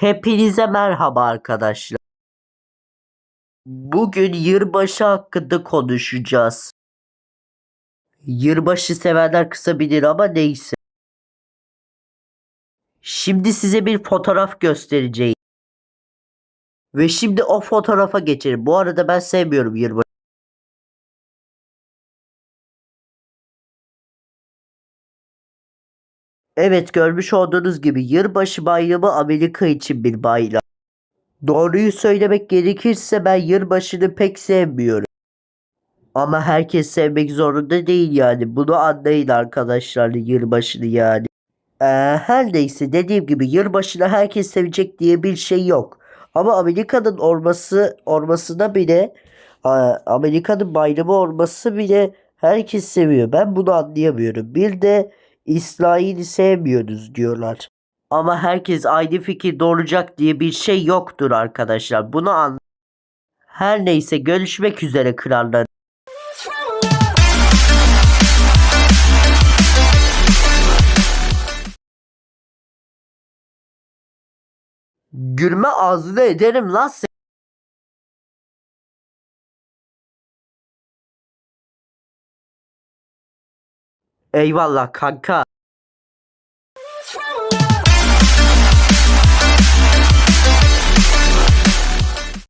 Hepinize merhaba arkadaşlar. Bugün yılbaşı hakkında konuşacağız. Yılbaşı sevenler kısabilir ama neyse. Şimdi size bir fotoğraf göstereceğim. Ve şimdi o fotoğrafa geçelim. Bu arada ben sevmiyorum yılbaşı. Evet görmüş olduğunuz gibi yılbaşı bayramı Amerika için bir bayram. Doğruyu söylemek gerekirse ben yılbaşını pek sevmiyorum. Ama herkes sevmek zorunda değil yani. Bunu anlayın arkadaşlar yılbaşını yani. Ee, her neyse dediğim gibi yılbaşını herkes sevecek diye bir şey yok. Ama Amerika'nın olması olmasına bile Amerika'nın bayramı olması bile herkes seviyor. Ben bunu anlayamıyorum. Bir de İsrail'i sevmiyoruz diyorlar. Ama herkes aynı fikirde olacak diye bir şey yoktur arkadaşlar. Bunu an. Her neyse görüşmek üzere krallar. Gülme ağzını ederim lan sen. Eyvallah kanka.